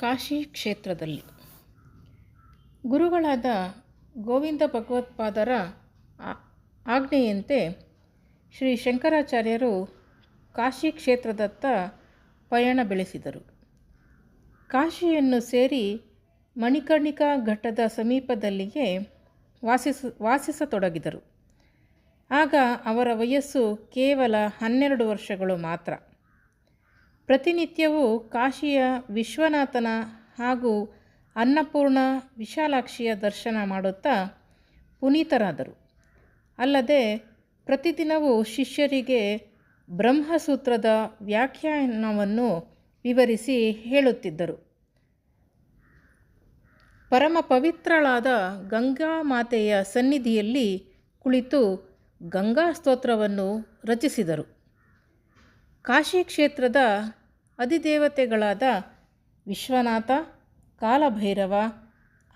ಕಾಶಿ ಕ್ಷೇತ್ರದಲ್ಲಿ. ಗುರುಗಳಾದ ಗೋವಿಂದ ಭಗವತ್ಪಾದರ ಆಜ್ಞೆಯಂತೆ ಶ್ರೀ ಶಂಕರಾಚಾರ್ಯರು ಕಾಶಿ ಕ್ಷೇತ್ರದತ್ತ ಪಯಣ ಬೆಳೆಸಿದರು. ಕಾಶಿಯನ್ನು ಸೇರಿ ಮಣಿಕರ್ಣಿಕಾ ಘಟ್ಟದ ಸಮೀಪದಲ್ಲಿಯೇ ವಾಸಿಸ, ವಾಸಿಸತೊಡಗಿದರು. ಆಗ ಅವರ ವಯಸ್ಸು ಕೇವಲ ಹನ್ನೆರಡು ವರ್ಷಗಳು ಮಾತ್ರ. ಪ್ರತಿನಿತ್ಯವೂ ಕಾಶಿಯ ವಿಶ್ವನಾಥನ ಹಾಗೂ ಅನ್ನಪೂರ್ಣ ವಿಶಾಲಾಕ್ಷಿಯ ದರ್ಶನ ಮಾಡುತ್ತಾ ಪುನೀತರಾದರು. ಅಲ್ಲದೆ ಪ್ರತಿದಿನವೂ ಶಿಷ್ಯರಿಗೆ ಬ್ರಹ್ಮಸೂತ್ರದ ವ್ಯಾಖ್ಯಾನವನ್ನು ವಿವರಿಸಿ ಹೇಳುತ್ತಿದ್ದರು. ಪರಮ ಪವಿತ್ರಳಾದ ಗಂಗಾ ಮಾತೆಯ ಸನ್ನಿಧಿಯಲ್ಲಿ ಕುಳಿತು ಗಂಗಾ ಸ್ತೋತ್ರವನ್ನು ರಚಿಸಿದರು. ಕಾಶಿ ಕ್ಷೇತ್ರದ ಅಧಿದೇವತೆಗಳಾದ ವಿಶ್ವನಾಥ, ಕಾಲಭೈರವ,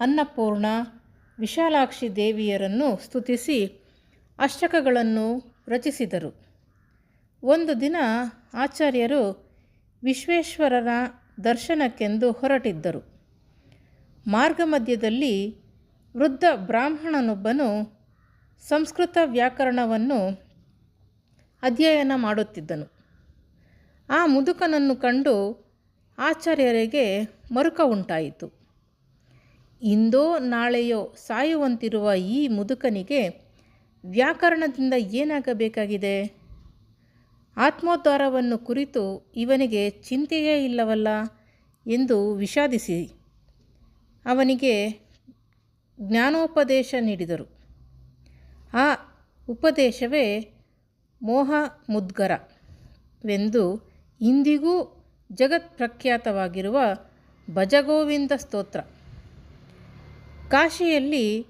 ಅನ್ನಪೂರ್ಣ, ವಿಶಾಲಾಕ್ಷಿ ದೇವಿಯರನ್ನು ಸ್ತುತಿಸಿ ಅಷ್ಟಕಗಳನ್ನು ರಚಿಸಿದರು. ಒಂದು ದಿನ ಆಚಾರ್ಯರು ವಿಶ್ವೇಶ್ವರರ ದರ್ಶನಕ್ಕೆಂದು ಹೊರಟಿದ್ದರು. ಮಾರ್ಗ ಮಧ್ಯದಲ್ಲಿ ವೃದ್ಧ ಬ್ರಾಹ್ಮಣನೊಬ್ಬನು ಸಂಸ್ಕೃತ ವ್ಯಾಕರಣವನ್ನು ಅಧ್ಯಯನ ಮಾಡುತ್ತಿದ್ದನು. ಆ ಮುದುಕನನ್ನು ಕಂಡು ಆಚಾರ್ಯರಿಗೆ ಮರುಕ ಉಂಟಾಯಿತು. ಇಂದೋ ನಾಳೆಯೋ ಸಾಯುವಂತಿರುವ ಈ ಮುದುಕನಿಗೆ ವ್ಯಾಕರಣದಿಂದ ಏನಾಗಬೇಕಾಗಿದೆ? ಆತ್ಮೋದ್ಧಾರವನ್ನು ಕುರಿತು ಇವನಿಗೆ ಚಿಂತೆಯೇ ಇಲ್ಲವಲ್ಲ ಎಂದು ವಿಷಾದಿಸಿ ಅವನಿಗೆ ಜ್ಞಾನೋಪದೇಶ ನೀಡಿದರು. ಆ ಉಪದೇಶವೇ ಮೋಹ ಮುದ್ಗರವೆಂದು ಇಂದಿಗೂ ಜಗತ್ಪ್ರಖ್ಯಾತವಾಗಿರುವ ಭಜಗೋವಿಂದ ಸ್ತೋತ್ರ. ಕಾಶಿಯಲ್ಲಿ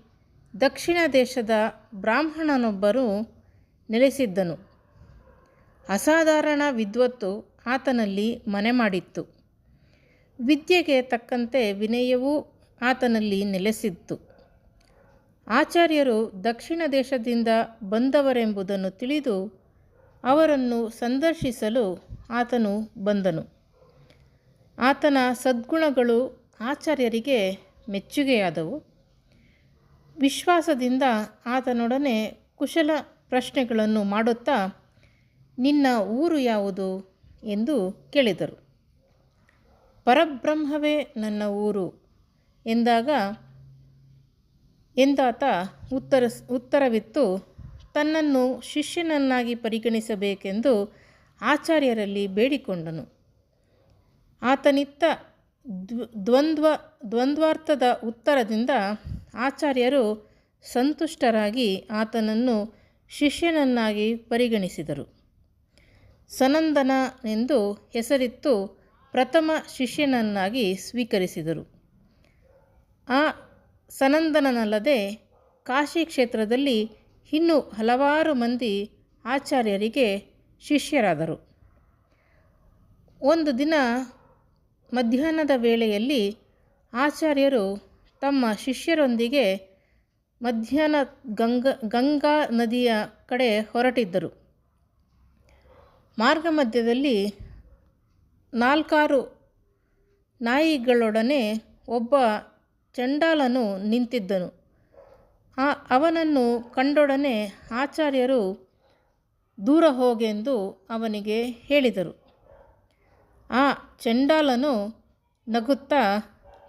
ದಕ್ಷಿಣ ದೇಶದ ಬ್ರಾಹ್ಮಣನೊಬ್ಬರು ನೆಲೆಸಿದ್ದನು. ಅಸಾಧಾರಣ ವಿದ್ವತ್ತು ಆತನಲ್ಲಿ ಮನೆ ಮಾಡಿತ್ತು. ವಿದ್ಯೆಗೆ ತಕ್ಕಂತೆ ವಿನಯವೂ ಆತನಲ್ಲಿ ನೆಲೆಸಿತ್ತು. ಆಚಾರ್ಯರು ದಕ್ಷಿಣ ದೇಶದಿಂದ ಬಂದವರೆಂಬುದನ್ನು ತಿಳಿದು ಅವರನ್ನು ಸಂದರ್ಶಿಸಲು ಆತನು ಬಂದನು. ಆತನ ಸದ್ಗುಣಗಳು ಆಚಾರ್ಯರಿಗೆ ಮೆಚ್ಚುಗೆಯಾದವು. ವಿಶ್ವಾಸದಿಂದ ಆತನೊಡನೆ ಕುಶಲ ಪ್ರಶ್ನೆಗಳನ್ನು ಮಾಡುತ್ತಾ, ನಿನ್ನ ಊರು ಯಾವುದು? ಎಂದು ಕೇಳಿದರು. ಪರಬ್ರಹ್ಮವೇ ನನ್ನ ಊರು ಎಂದಾಗ ಎಂದಾತ ಉತ್ತರ ಉತ್ತರವಿತ್ತು ತನ್ನನ್ನು ಶಿಷ್ಯನನ್ನಾಗಿ ಪರಿಗಣಿಸಬೇಕೆಂದು ಆಚಾರ್ಯರಲ್ಲಿ ಬೇಡಿಕೊಂಡನು. ಆತನಿತ್ತ ದ್ವ, ದ್ವಂದ್ವ, ದ್ವಂದ್ವಾರ್ಥದ ಉತ್ತರದಿಂದ ಆಚಾರ್ಯರು ಸಂತುಷ್ಟರಾಗಿ ಆತನನ್ನು ಶಿಷ್ಯನನ್ನಾಗಿ ಪರಿಗಣಿಸಿದರು. ಸನಂದನ ಎಂದು ಹೆಸರಿತ್ತು ಪ್ರಥಮ ಶಿಷ್ಯನನ್ನಾಗಿ ಸ್ವೀಕರಿಸಿದರು. ಆ ಸನಂದನನಲ್ಲದೆ ಕಾಶಿ ಕ್ಷೇತ್ರದಲ್ಲಿ ಇನ್ನೂ ಹಲವಾರು ಮಂದಿ ಆಚಾರ್ಯರಿಗೆ ಶಿಷ್ಯರಾದರು. ಒಂದು ದಿನ ಮಧ್ಯಾಹ್ನದ ವೇಳೆಯಲ್ಲಿ ಆಚಾರ್ಯರು ತಮ್ಮ ಶಿಷ್ಯರೊಂದಿಗೆ ಮಧ್ಯಾಹ್ನ ಗಂಗಾ ಗಂಗಾ ನದಿಯ ಕಡೆ ಹೊರಟಿದ್ದರು. ಮಾರ್ಗ ಮಧ್ಯದಲ್ಲಿ ನಾಲ್ಕಾರು ನಾಯಿಗಳೊಡನೆ ಒಬ್ಬ ಚಂಡಾಲನು ನಿಂತಿದ್ದನು. ಆ, ಅವನನ್ನು ಕಂಡೊಡನೆ ಆಚಾರ್ಯರು ದೂರ ಹೋಗೆಂದು ಅವನಿಗೆ ಹೇಳಿದರು. ಆ ಚಂಡಾಲನು ನಗುತ್ತಾ,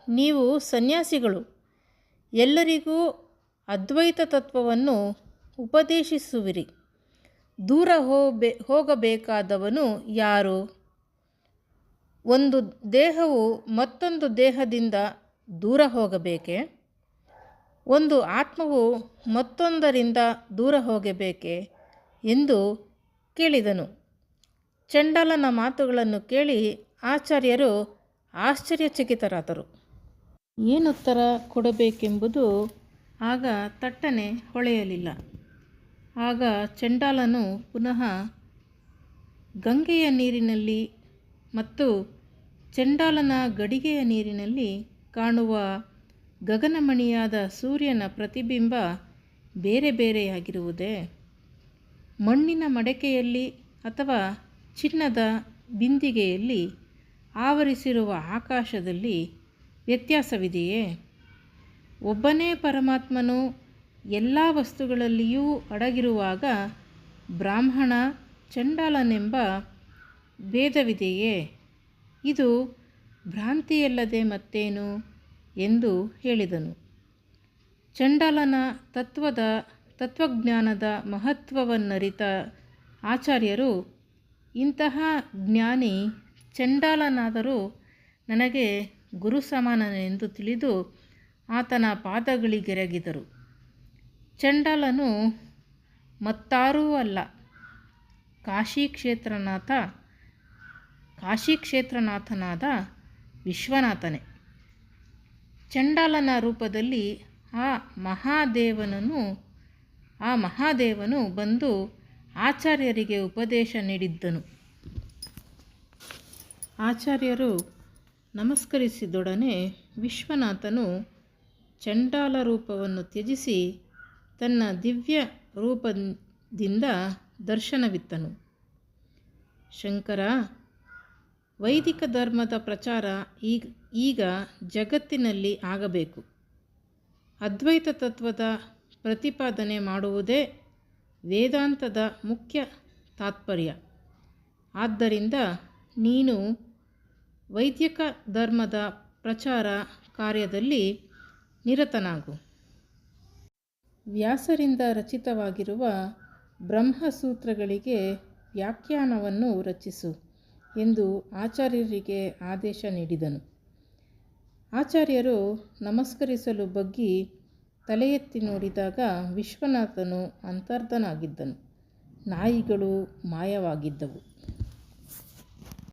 ನೀವು ಸನ್ಯಾಸಿಗಳು, ಎಲ್ಲರಿಗೂ ಅದ್ವೈತ ತತ್ವವನ್ನು ಉಪದೇಶಿಸುವಿರಿ. ದೂರ ಹೋಗಬೆ ಹೋಗಬೇಕಾದವನು ಯಾರು? ಒಂದು ದೇಹವು ಮತ್ತೊಂದು ದೇಹದಿಂದ ದೂರ ಹೋಗಬೇಕೆ? ಒಂದು ಆತ್ಮವು ಮತ್ತೊಂದರಿಂದ ದೂರ ಹೋಗಬೇಕೆ ಎಂದು ಕೇಳಿದನು. ಚಂಡಲನ ಮಾತುಗಳನ್ನು ಕೇಳಿ ಆಚಾರ್ಯರು ಆಶ್ಚರ್ಯಚಕಿತರಾದರು. ಏನುತ್ತರ ಕೊಡಬೇಕೆಂಬುದು ಆಗ ತಟ್ಟನೆ ಹೊಳೆಯಲಿಲ್ಲ. ಆಗ ಚಂಡಾಲನು ಪುನಃ ಗಂಗೆಯ ನೀರಿನಲ್ಲಿ ಮತ್ತು ಚಂಡಾಲನ ಗಡಿಗೆಯ ನೀರಿನಲ್ಲಿ ಕಾಣುವ ಗಗನಮಣಿಯಾದ ಸೂರ್ಯನ ಪ್ರತಿಬಿಂಬ ಬೇರೆ ಬೇರೆಯಾಗಿರುವುದೇ? ಮಣ್ಣಿನ ಮಡಕೆಯಲ್ಲಿ ಅಥವಾ ಚಿನ್ನದ ಬಿಂದಿಗೆಯಲ್ಲಿ ಆವರಿಸಿರುವ ಆಕಾಶದಲ್ಲಿ ವ್ಯತ್ಯಾಸವಿದೆಯೇ? ಒಬ್ಬನೇ ಪರಮಾತ್ಮನು ಎಲ್ಲ ವಸ್ತುಗಳಲ್ಲಿಯೂ ಅಡಗಿರುವಾಗ ಬ್ರಾಹ್ಮಣ ಚಂಡಾಲನೆಂಬ ಭೇದವಿದೆಯೇ? ಇದು ಭ್ರಾಂತಿಯಲ್ಲದೆ ಮತ್ತೇನು? ಎಂದು ಹೇಳಿದನು. ಚಂಡಾಲನ ತತ್ವದ, ತತ್ವಜ್ಞಾನದ ಮಹತ್ವವನ್ನರಿತ ಆಚಾರ್ಯರು, ಇಂತಹ ಜ್ಞಾನಿ ಚಂಡಾಲನಾದರೂ ನನಗೆ ಗುರು ಸಮಾನನೆಂದು ತಿಳಿದು ಆತನ ಪಾದಗಳಿಗೆರಗಿದರು. ಚಂಡಾಲನು ಮತ್ತಾರೂ ಅಲ್ಲ ಕಾಶಿ ಕ್ಷೇತ್ರನಾಥ ಕಾಶಿ ಕ್ಷೇತ್ರನಾಥನಾದ ವಿಶ್ವನಾಥನೇ. ಚಂಡಾಲನ ರೂಪದಲ್ಲಿ ಆ ಮಹಾದೇವನನ್ನು, ಆ ಮಹಾದೇವನು ಬಂದು ಆಚಾರ್ಯರಿಗೆ ಉಪದೇಶ ನೀಡಿದ್ದನು. ಆಚಾರ್ಯರು ನಮಸ್ಕರಿಸಿದೊಡನೆ ವಿಶ್ವನಾಥನು ಚಂಡಾಲ ರೂಪವನ್ನು ತ್ಯಜಿಸಿ ತನ್ನ ದಿವ್ಯ ರೂಪದಿಂದ ದರ್ಶನವಿತ್ತನು. ಶಂಕರ ವೈದಿಕ ಧರ್ಮದ ಪ್ರಚಾರ ಈಗ ಈಗ ಜಗತ್ತಿನಲ್ಲಿ ಆಗಬೇಕು. ಅದ್ವೈತ ತತ್ವದ ಪ್ರತಿಪಾದನೆ ಮಾಡುವುದೇ ವೇದಾಂತದ ಮುಖ್ಯ ತಾತ್ಪರ್ಯ. ಆದ್ದರಿಂದ ನೀನು ವೈದ್ಯಕ ಧರ್ಮದ ಪ್ರಚಾರ ಕಾರ್ಯದಲ್ಲಿ ನಿರತನಾಗು. ವ್ಯಾಸರಿಂದ ರಚಿತವಾಗಿರುವ ಬ್ರಹ್ಮಸೂತ್ರಗಳಿಗೆ ವ್ಯಾಖ್ಯಾನವನ್ನು ರಚಿಸು. ಎಂದು ಆಚಾರ್ಯರಿಗೆ ಆದೇಶ ನೀಡಿದನು. ಆಚಾರ್ಯರು ನಮಸ್ಕರಿಸಲು ಬಗ್ಗಿ ತಲೆ ಎತ್ತಿ ನೋಡಿದಾಗ ವಿಶ್ವನಾಥನು ಅಂತರ್ಧನಾಗಿದ್ದನು. ನಾಯಿಗಳು ಮಾಯವಾಗಿದ್ದವು.